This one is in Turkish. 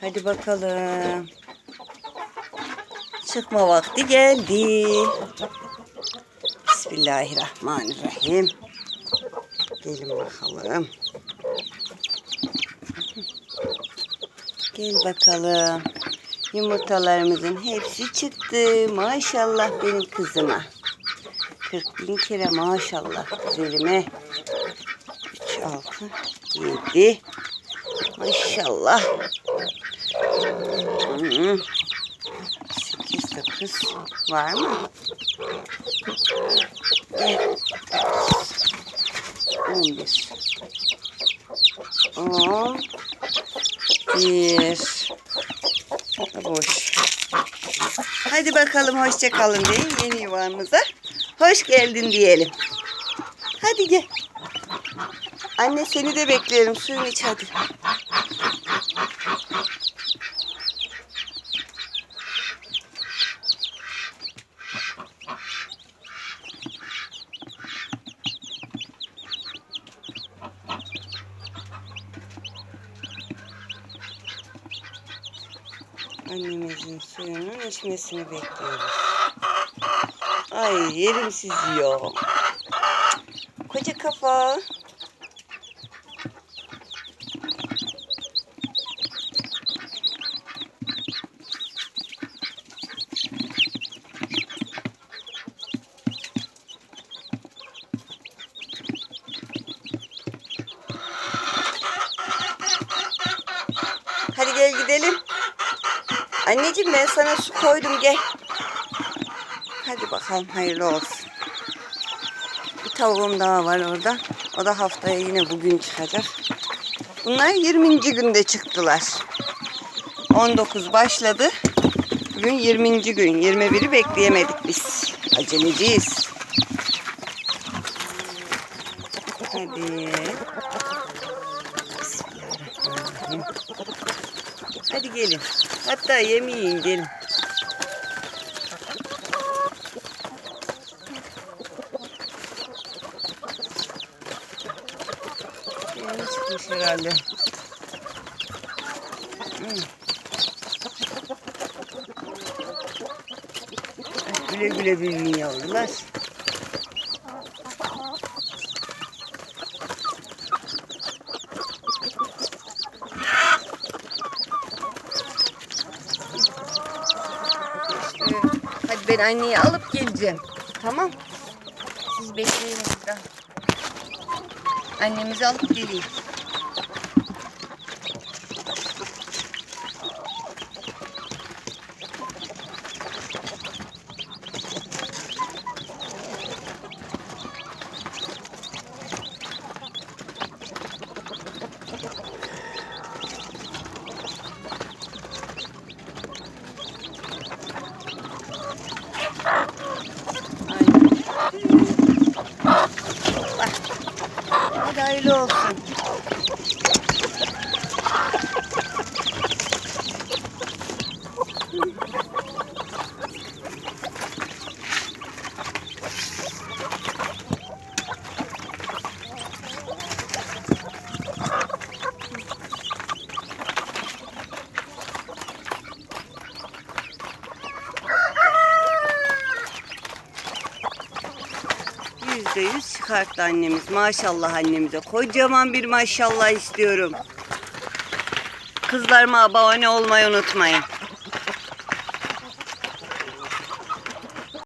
Hadi bakalım. Çıkma vakti geldi. Bismillahirrahmanirrahim. Gelin bakalım. Gel bakalım. Yumurtalarımızın hepsi çıktı. Maşallah benim kızıma. 40 bin kere maşallah güzelime. 3, 6, 7. Maşallah. 8, 9 var mı? Gel. 11. 10. 1. Boş. Hadi bakalım hoşça kalın deyin yeni yuvamıza. Hoş geldin diyelim. Hadi gel. Anne seni de beklerim. Suyunu iç hadi. Annemizin suyunun içmesini bekliyoruz. Ay yerim sizi ya. Koca kafa. Hadi gel gidelim. Anneciğim ben sana su koydum gel. Hadi bakalım hayırlı olsun. Bir tavuğum daha var orada. O da haftaya yine bugün çıkacak. Bunlar 20. günde çıktılar. 19 başladı. Bugün 20. gün. 21'i bekleyemedik biz. Aceleciyiz. Hadi. Hadi gelin. Hatta yemeyin gelin. Yeni çıkmış herhalde. Hmm. Güle güle büyüyün yavrular. Hadi ben anneyi alıp geleceğim. Tamam. Siz bekleyin burada. Annemizi alıp geleyim. Hayırlı olsun. Yüzde yüz çıkarttı annemiz. Maşallah annemize. Kocaman bir maşallah istiyorum. Kızlarıma abone olmayı unutmayın.